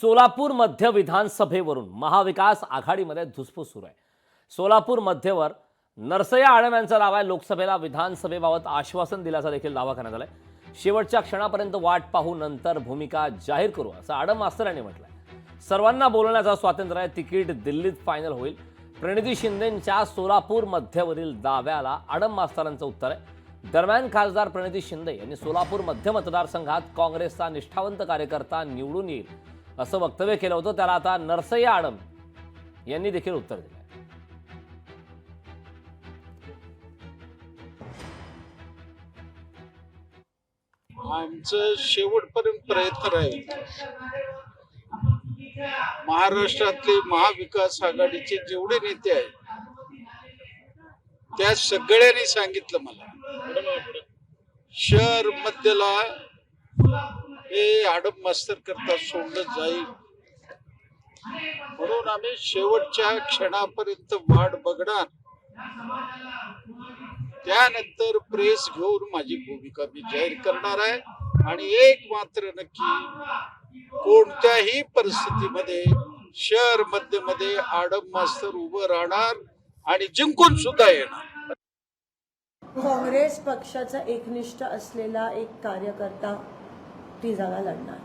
सोलापूर मध्य विधानसभेवरून महाविकास आघाडीमध्ये धुसफूस सुरू आहे. सोलापूर मध्यवर नरसया आडम यांचं नाव आहे. लोकसभेला विधानसभेबाबत आश्वासन दिल्याचा देखील दावा करण्यात आलाय. शेवटच्या क्षणापर्यंत वाट पाहू नंतर भूमिका जाहीर करू असं आडम मास्तर यांनी म्हटलंय. सर्वांना बोलण्याचा स्वातंत्र्य आहे. तिकीट दिल्लीत फायनल होईल. प्रणिती शिंदेंच्या सोलापूर मध्यवरील दाव्याला आडम मास्तरांचं उत्तर आहे. दरम्यान खासदार प्रणिती शिंदे यांनी सोलापूर मध्य मतदारसंघात काँग्रेसचा निष्ठावंत कार्यकर्ता निवडून येईल. असं वक्तव्य केलं होतं त्याला आता नरसय्या आडम यांनी देखील उत्तर दिलं. आमचं शेवटपर्यंत प्रयत्न राहील महाराष्ट्रातले महाविकास आघाडीचे जेवढे नेते आहेत त्या सगळ्यांनी सांगितलं मला. शहर मध्यला हे आडम मास्तर करता सोडलं जाईल. म्हणून आम्ही शेवटच्या क्षणापर्यंत वाट बघणार. त्यानंतर प्रेस घेऊन माझी भूमिका मी जाहीर करणार आहे. आणि एक मात्र नक्की कोणत्याही परिस्थितीमध्ये शहरमध्ये आडम मास्तर उभं राहणार आणि जिंकून सुद्धा येणार. काँग्रेस पक्षाचा एकनिष्ठ असलेला एक कार्यकर्ता ती जागा लढणार.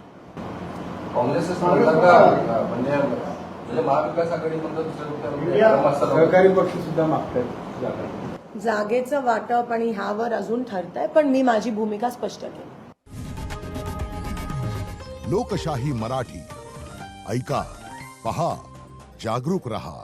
म्हणजे म्हणजे महाविकास आघाडी म्हणलं दुसऱ्या कुठल्या सहकारी पक्ष सुद्धा मागतायत जागा. जागेचं वाटप आणि ह्यावर अजून ठरतंय पण मी माझी भूमिका स्पष्ट केली. लोकशाही मराठी. ऐका पहा जागरूक रहा.